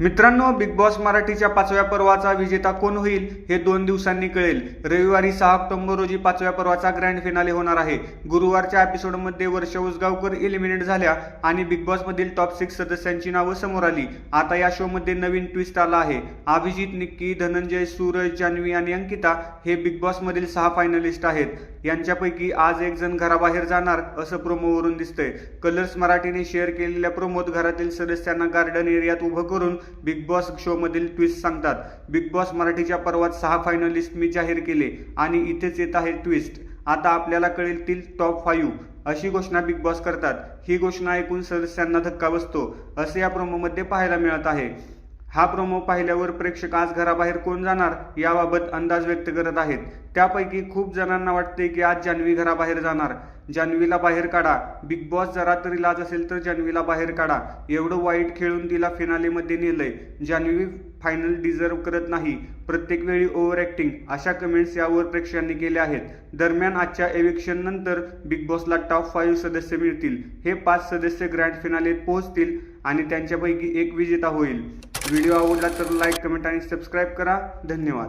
मित्रांनो big boss मराठीच्या पाचव्या पर्वाचा विजेता कोण होईल हे दोन दिवसांनी कळेल. रविवारी सहा ऑक्टोबर रोजी पाचव्या पर्वाचा ग्रँड फिनाले होणार आहे. गुरुवारच्या एपिसोडमध्ये वर्ष उसगावकर एलिमिनेट झाल्या आणि बिग बॉसमधील टॉप सिक्स सदस्यांची नावं समोर आली. आता या शोमध्ये नवीन ट्विस्ट आला आहे. अभिजित निक्की धनंजय सूरज जान्हवी आणि अंकिता हे बिग बॉसमधील सहा फायनलिस्ट आहेत. यांच्यापैकी आज एक जण घराबाहेर जाणार असं प्रोमोवरून दिसतंय. कलर्स मराठीने शेअर केलेल्या प्रोमोत घरातील सदस्यांना गार्डन एरियात उभं करून बिग बॉस शोमधील ट्विस्ट सांगतात. बिग बॉस मराठीच्या पर्वात सहा फायनलिस्ट मी जाहीर केले आणि इथेच येत आहे ट्विस्ट आता आपल्याला कळेल तील टॉप फाईव्ह अशी घोषणा बिग बॉस करतात. ही घोषणा ऐकून सदस्यांना धक्का बसतो. असे या प्रोमोमध्ये पाहायला मिळत आहे. हा प्रोमो पाहिल्यावर प्रेक्षक आज घराबाहेर कोण जाणार याबाबत अंदाज व्यक्त करत आहेत. त्यापैकी खूप जणांना वाटते की आज जान्हवी घराबाहेर जाणार. जान्हवीला बाहेर काढा. बिग बॉस जरा तरी लाज असेल तर जान्हवीला बाहेर काढा. एवढं वाईट खेळून तिला फिनालेमध्ये नेलंय. जान्हवी फायनल डिझर्व करत नाही. प्रत्येक वेळी ओव्हर ॲक्टिंग अशा कमेंट्स यावर प्रेक्षकांनी केल्या आहेत. दरम्यान आजच्या एविक्शन नंतर बिग बॉसला टॉप फाईव्ह सदस्य मिळतील. हे पाच सदस्य ग्रँड फिनालेत पोहोचतील आणि त्यांच्यापैकी एक विजेता होईल. व्हिडिओ आवडला तर लाईक कमेंट आणि सबस्क्राईब करा. धन्यवाद.